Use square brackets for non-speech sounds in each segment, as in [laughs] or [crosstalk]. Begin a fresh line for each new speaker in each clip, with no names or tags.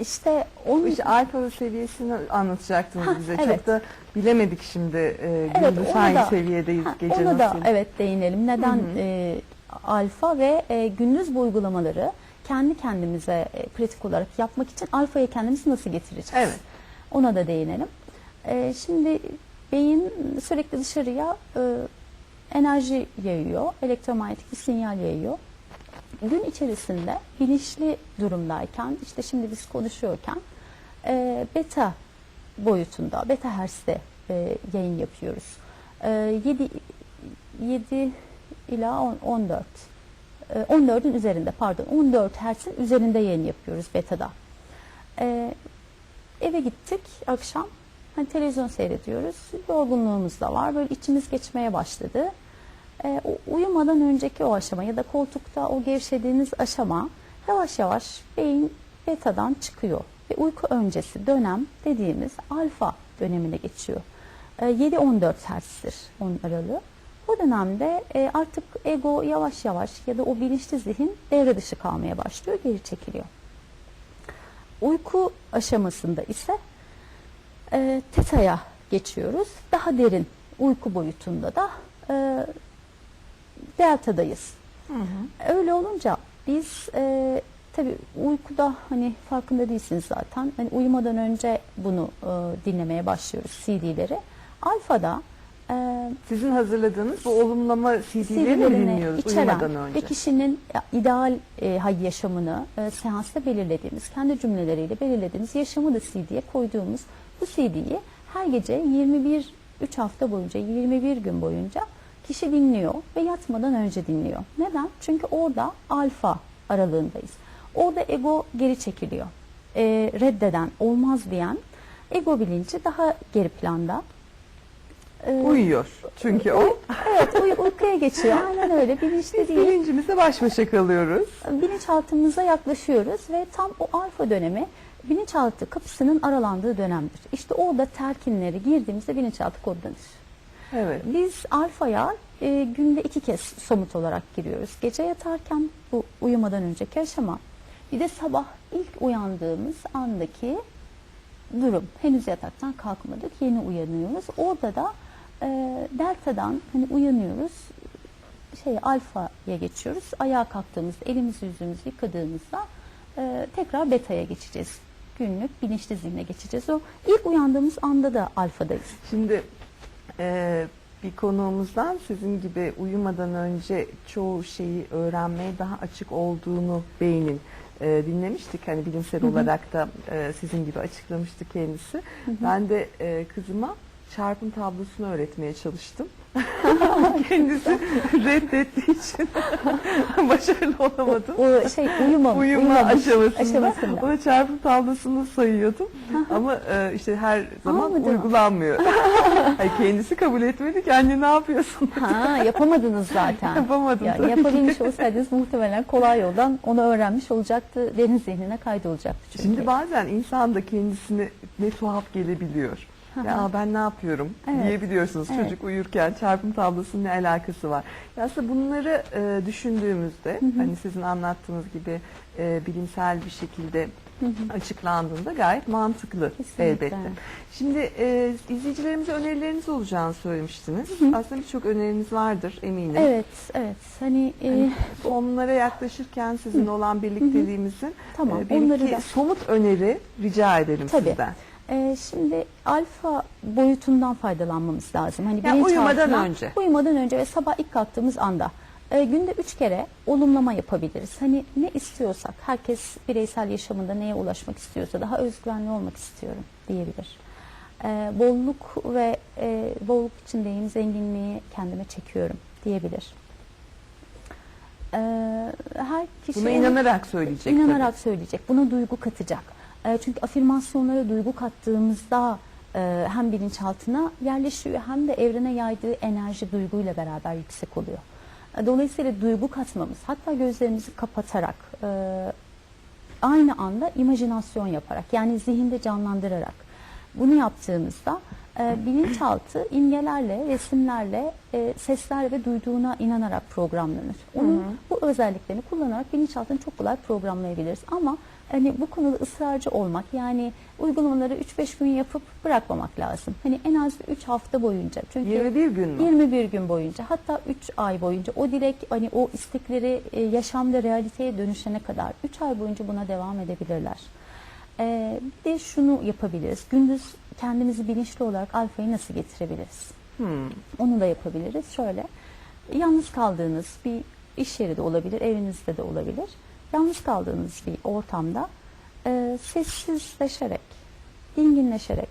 İşte onun
işte alfa seviyesini anlatacaktınız
Ha,
bize.
evet.
Çok da bilemedik şimdi e,
Evet,
gündüz hangi
da-
seviyedeyiz,
Ha,
gece
ona
nasıl?
da evet değinelim. Neden e, alfa ve e, gündüz bu uygulamaları kendi kendimize e, pratik olarak yapmak için alfaya kendimizi nasıl getireceğiz?
Evet.
Ona da değinelim. E, şimdi beyin sürekli dışarıya e, enerji yayıyor, elektromanyetik bir sinyal yayıyor. Gün içerisinde bilinçli durumdayken, işte şimdi biz konuşuyorken e, beta boyutunda, beta hertz'te e, yayın yapıyoruz. E, 7, 7 ila 10, 14. E, 14'ün üzerinde pardon 14 hertz'in üzerinde yayın yapıyoruz beta'da. E, eve gittik akşam. Hani televizyon seyrediyoruz. Yorgunluğumuz da var. Böyle içimiz geçmeye başladı. E, uyumadan önceki o aşama ya da koltukta o gevşediğiniz aşama yavaş yavaş beyin betadan çıkıyor. Ve uyku öncesi dönem dediğimiz alfa dönemine geçiyor. E, 7-14 Hz'dir onun aralığı. Bu dönemde e, artık ego yavaş yavaş ya da o bilinçli zihin devre dışı kalmaya başlıyor, geri çekiliyor. Uyku aşamasında ise e, teta'ya geçiyoruz. Daha derin uyku boyutunda da e, delta'dayız. Öyle olunca biz e, tabii uykuda hani farkında değilsiniz zaten. Hani uyumadan önce bunu e, dinlemeye başlıyoruz CD'leri. Alfa'da e,
Sizin hazırladığınız bu olumlama CD'leri mi dinliyoruz uyumadan önce?
ve kişinin ideal e, hay- yaşamını e, seansta belirlediğimiz, kendi cümleleriyle belirlediğimiz yaşamı da CD'ye koyduğumuz bu CD'yi her gece 21 3 hafta boyunca 21 gün boyunca kişi dinliyor ve yatmadan önce dinliyor. Neden? Çünkü orada alfa aralığındayız. Orada ego geri çekiliyor. E, reddeden, olmaz diyen ego bilinci daha geri planda. E,
Uyuyor çünkü o.
Evet uy- uykuya geçiyor. Aynen öyle bilinçli
Biz
değil.
bilincimizle baş başa kalıyoruz.
Bilinçaltımıza yaklaşıyoruz ve tam o alfa dönemi bilinçaltı kapısının aralandığı dönemdir. İşte orada telkinleri girdiğimizde bilinçaltı kodlanır.
Evet.
Biz alfaya e, günde iki kez somut olarak giriyoruz. Gece yatarken bu uyumadan önceki aşama. Bir de sabah ilk uyandığımız andaki durum. Henüz yataktan kalkmadık, yeni uyanıyoruz. Orada da e, delta'dan hani uyanıyoruz, şey alfaya geçiyoruz. Ayağa kalktığımızda, elimizi yüzümüzü yıkadığımızda e, tekrar beta'ya geçeceğiz. Günlük bilinçli zihne geçeceğiz. O ilk uyandığımız anda da alfadayız.
Şimdi e, bir konuğumuzdan sizin gibi uyumadan önce çoğu şeyi öğrenmeye daha açık olduğunu beynin e, dinlemiştik. Hani bilimsel olarak da e, sizin gibi açıklamıştı kendisi. Ben de e, kızıma çarpım tablosunu öğretmeye çalıştım. [laughs] kendisi reddettiği için [laughs] başarılı olamadım.
O şey uyuma,
Uyuma aşamasında,
aşamasında.
ona çarpım tablosunu sayıyordum ama e, işte her zaman
Anladım.
uygulanmıyor. [laughs] Ay, kendisi kabul etmedi ki anne ne yapıyorsun?
Ha yapamadınız zaten.
Yapamadım
Ya, yapabilmiş olsaydınız muhtemelen kolay yoldan onu öğrenmiş olacaktı. Derin zihnine kaydolacaktı çünkü.
Şimdi bazen insan da kendisine ne tuhaf gelebiliyor. Ya ben ne yapıyorum
Evet.
diyebiliyorsunuz
Evet.
çocuk uyurken çarpım tablosunun ne alakası var. Ya aslında bunları e, düşündüğümüzde hani sizin anlattığınız gibi e, bilimsel bir şekilde açıklandığında gayet mantıklı
Kesinlikle.
elbette. Şimdi e, izleyicilerimize önerileriniz olacağını söylemiştiniz. Aslında birçok öneriniz vardır eminim.
Evet, evet. Hani e,
Onlara yaklaşırken sizin olan birlikteliğimizin
Tamam,
e, bir
onları da-
somut öneri rica edelim
Tabii.
sizden.
E, şimdi alfa boyutundan faydalanmamız lazım. Hani
Yani uyumadan önce.
Uyumadan önce ve sabah ilk kalktığımız anda. E, günde üç kere olumlama yapabiliriz. Hani ne istiyorsak, herkes bireysel yaşamında neye ulaşmak istiyorsa, daha özgüvenli olmak istiyorum diyebilir. E, bolluk ve e, bolluk içindeyim, zenginliği kendime çekiyorum diyebilir. E, her kişi
Buna inanarak söyleyecek.
İnanarak söyleyecek. Buna duygu katacak. E, çünkü afirmasyonlara duygu kattığımızda e, hem bilinçaltına yerleşiyor hem de evrene yaydığı enerji duyguyla beraber yüksek oluyor. E, dolayısıyla duygu katmamız, hatta gözlerimizi kapatarak, e, aynı anda imajinasyon yaparak, yani zihinde canlandırarak bunu yaptığımızda e, bilinçaltı imgelerle, resimlerle, e, sesler ve duyduğuna inanarak programlanır. Onun bu özelliklerini kullanarak bilinçaltını çok kolay programlayabiliriz. Ama Hani bu konuda ısrarcı olmak yani uygulamaları 3-5 gün yapıp bırakmamak lazım. Hani en az 3 hafta boyunca. Çünkü
21 gün mü?
21 gün boyunca hatta 3 ay boyunca o dilek hani o istekleri e, yaşamda realiteye dönüşene kadar 3 ay boyunca buna devam edebilirler. E, bir de şunu yapabiliriz. Gündüz kendimizi bilinçli olarak alfayı nasıl getirebiliriz?
Hmm.
Onu da yapabiliriz. Şöyle yalnız kaldığınız bir iş yeri de olabilir, evinizde de olabilir. Yalnız kaldığınız bir ortamda e, sessizleşerek, dinginleşerek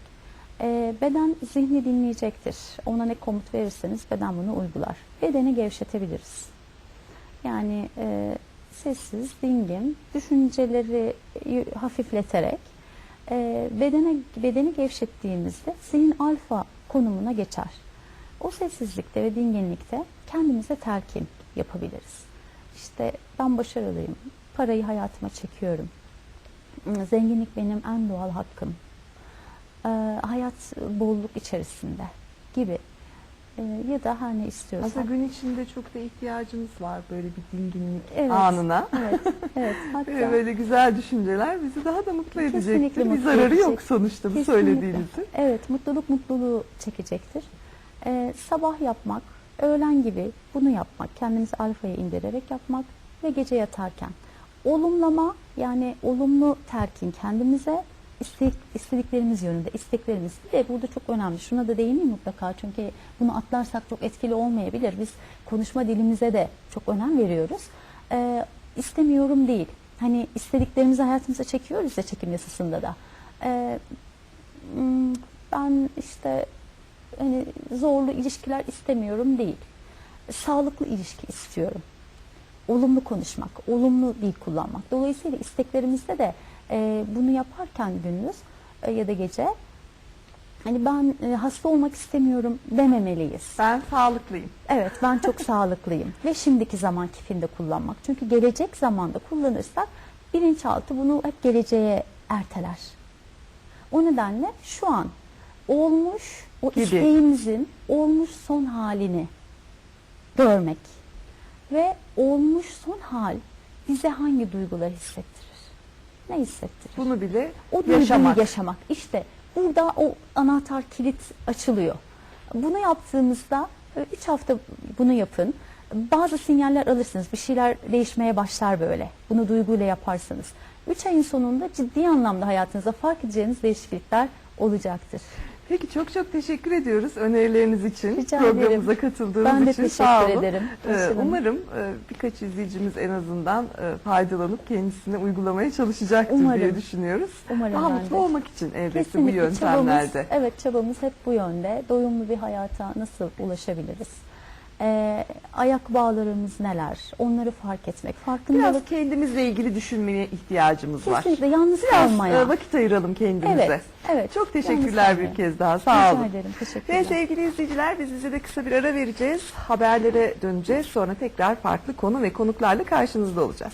e, beden zihni dinleyecektir. Ona ne komut verirseniz beden bunu uygular. Bedeni gevşetebiliriz. Yani e, sessiz, dingin, düşünceleri hafifleterek e, bedene bedeni gevşettiğimizde zihin alfa konumuna geçer. O sessizlikte ve dinginlikte kendimize telkin yapabiliriz. İşte ben başarılıyım, parayı hayatıma çekiyorum, zenginlik benim en doğal hakkım, Ee, hayat bolluk içerisinde gibi Ee, ya da her ne istiyorsak.
Aslında gün içinde çok da ihtiyacımız var böyle bir dinginlik
Evet.
anına.
Evet, [laughs] evet. Hatta
Ve böyle güzel düşünceler bizi daha da mutlu edecektir. Bir
mutlu
zararı
edecek.
yok sonuçta bu
Kesinlikle.
söylediğinizin.
Evet, mutluluk mutluluğu çekecektir. Ee, sabah yapmak, öğlen gibi bunu yapmak, kendimizi alfaya indirerek yapmak ve gece yatarken olumlama yani olumlu telkin kendimize istek, istediklerimiz yönünde, isteklerimiz de burada çok önemli. Şuna da değineyim mutlaka çünkü bunu atlarsak çok etkili olmayabilir. Biz konuşma dilimize de çok önem veriyoruz. Ee, istemiyorum değil. Hani istediklerimizi hayatımıza çekiyoruz ya çekim yasasında da. Ee, Hmm, ben işte hani zorlu ilişkiler istemiyorum değil. Sağlıklı ilişki istiyorum. Olumlu konuşmak, olumlu dil kullanmak. Dolayısıyla isteklerimizde de e, bunu yaparken gündüz e, ya da gece hani ben e, hasta olmak istemiyorum dememeliyiz.
Ben sağlıklıyım.
Evet ben çok [laughs] sağlıklıyım ve şimdiki zaman kifinde kullanmak. Çünkü gelecek zamanda kullanırsak bilinçaltı bunu hep geleceğe erteler. O nedenle şu an olmuş o
Gibi.
isteğimizin olmuş son halini görmek ve olmuş son hal bize hangi duyguları hissettirir? Ne hissettirir?
Bunu bile
O
yaşamak.
yaşamak. İşte burada o anahtar kilit açılıyor. Bunu yaptığımızda 3 hafta bunu yapın. Bazı sinyaller alırsınız. Bir şeyler değişmeye başlar böyle. Bunu duyguyla yaparsanız. 3 ayın sonunda ciddi anlamda hayatınızda fark edeceğiniz değişiklikler olacaktır.
Peki çok çok teşekkür ediyoruz önerileriniz için.
Rica
Programımıza
ederim.
katıldığınız
Ben de
için sağ
teşekkür
olun.
ederim.
Ee, umarım e, birkaç izleyicimiz en azından e, faydalanıp kendisine uygulamaya çalışacaktır
Umarım.
diye düşünüyoruz.
Umarım
Daha
ben
mutlu
de.
olmak için elbette bu
Kesinlikle
yöntemlerde.
çabamız, evet çabamız hep bu yönde. Doyumlu bir hayata nasıl ulaşabiliriz? Ee, ayak bağlarımız neler? Onları fark etmek. Farkındalık
Biraz kendimizle ilgili düşünmeye ihtiyacımız var.
kesinlikle yalnız
Biraz
kalmaya.
e, vakit ayıralım kendimize.
Evet, evet.
Çok teşekkürler
kalmaya.
bir kez daha. Sağ
Rica
olun.
ederim. Teşekkürler.
Ve sevgili izleyiciler biz size de kısa bir ara vereceğiz. Haberlere döneceğiz. Sonra tekrar farklı konu ve konuklarla karşınızda olacağız.